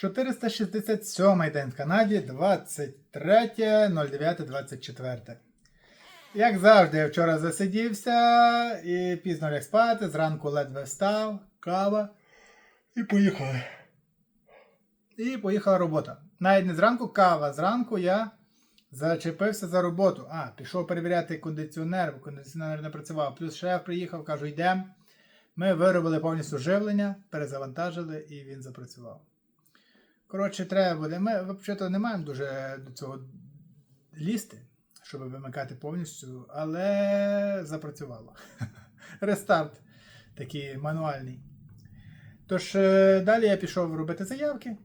467 день в Канаді, 23.09.24. Як завжди, я вчора засидівся і пізно ляг спати, зранку ледве встав, кава і поїхали. І поїхала робота. Навіть не зранку кава, зранку я зачепився за роботу. А, пішов перевіряти кондиціонер, бо кондиціонер не працював. Плюс шеф приїхав, кажу, йдемо. Ми виробили повністю живлення, перезавантажили і він запрацював. Коротше, треба буде. Ми взагалі не маємо дуже до цього лізти, щоб вимикати повністю, але запрацювало. Рестарт такий мануальний. Тож, е, далі я пішов робити заявки.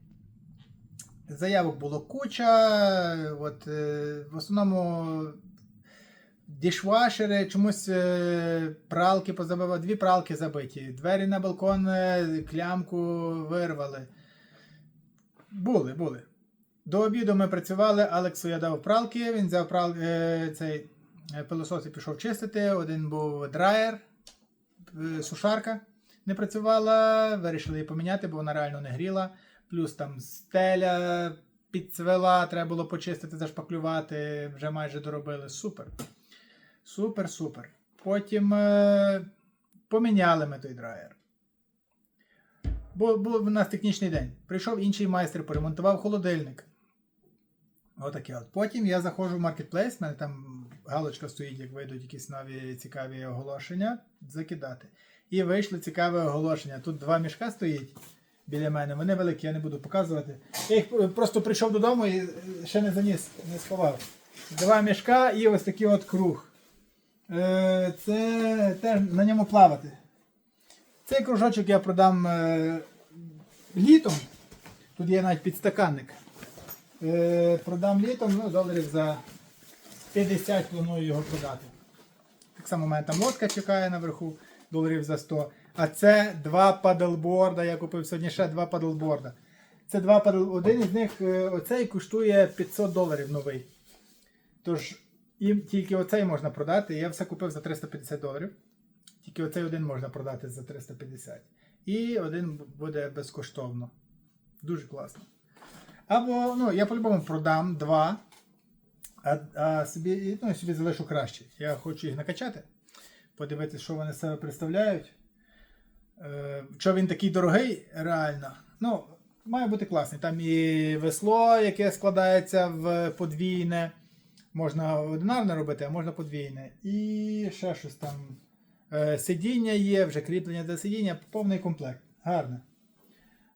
Заявок було куча. От, е, в основному дішвашери, чомусь е, пралки позабивали, дві пралки забиті, двері на балкон клямку вирвали. Були, були. До обіду ми працювали, Алексу я дав пралки, він взяв прал, е, цей е, пилосос і пішов чистити. Один був драйер, е, сушарка не працювала, вирішили її поміняти, бо вона реально не гріла. Плюс там стеля підцвела, треба було почистити, зашпаклювати, вже майже доробили. Супер. Супер, супер. Потім е, поміняли ми той драйер. Бо був у нас технічний день. Прийшов інший майстер, поремонтував холодильник. Отаке от. Потім я заходжу в маркетплейс, в мене там галочка стоїть, як вийдуть якісь нові цікаві оголошення, закидати. І вийшло цікаве оголошення. Тут два мішка стоїть біля мене. Вони великі, я не буду показувати. Я їх просто прийшов додому і ще не заніс, не сховав. Два мішка і ось такий от круг. Е, Це теж на ньому плавати. Цей кружочок я продам е, літом. Тут є навіть підстаканник. Е, продам літом, ну, доларів за 50 планую його продати. Так само у мене там лодка чекає наверху, доларів за 100. А це два падлборда. Я купив сьогодні ще два падлборда. Це два падл... Один із них е, оцей коштує 500 доларів новий. Тож, і тільки оцей можна продати. Я все купив за 350 доларів. Тільки оцей один можна продати за 350. І один буде безкоштовно. Дуже класно. Або, ну, я по-любому продам два, а, а собі, ну, собі залишу краще. Я хочу їх накачати, подивитися, що вони себе представляють. Е, що він такий дорогий, реально. Ну, має бути класний. Там і весло, яке складається в подвійне. Можна одинарне робити, а можна подвійне. І ще щось там. Е, Сидіння є, вже кріплення для сидіння, повний комплект. Гарне.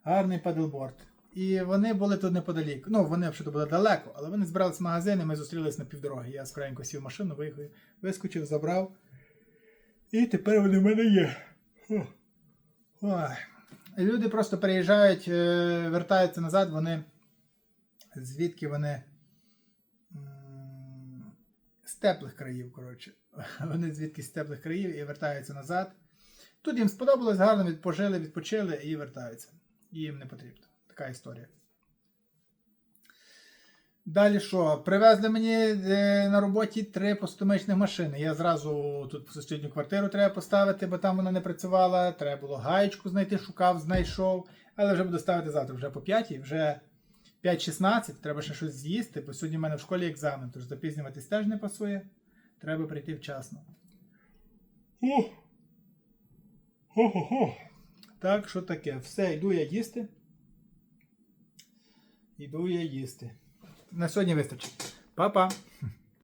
Гарний падлборд. І вони були тут неподалік. Ну, вони взагалі були далеко, але вони збирались в магазин, і ми зустрілись на півдороги. Я скоренько сів в машину, виїхав, вискочив, забрав. І тепер вони в мене є. Ой. Люди просто переїжджають, е, вертаються назад, вони. Звідки вони. З теплих країв, коротше. Вони звідки з теплих країв і вертаються назад. Тут їм сподобалось, гарно відпожили, відпочили і вертаються. Їм не потрібно. Така історія. Далі що? Привезли мені е, на роботі три постомичних машини. Я зразу тут сусідню квартиру треба поставити, бо там вона не працювала. Треба було гаєчку знайти, шукав, знайшов. Але вже буду ставити завтра, вже по 5, вже 5.16, треба ще щось з'їсти, бо сьогодні в мене в школі екзамен, тож запізнюватись теж не пасує. Треба прийти вчасно. Так, що таке? Все, йду я їсти. Йду я їсти. На сьогодні вистачить. Па-па!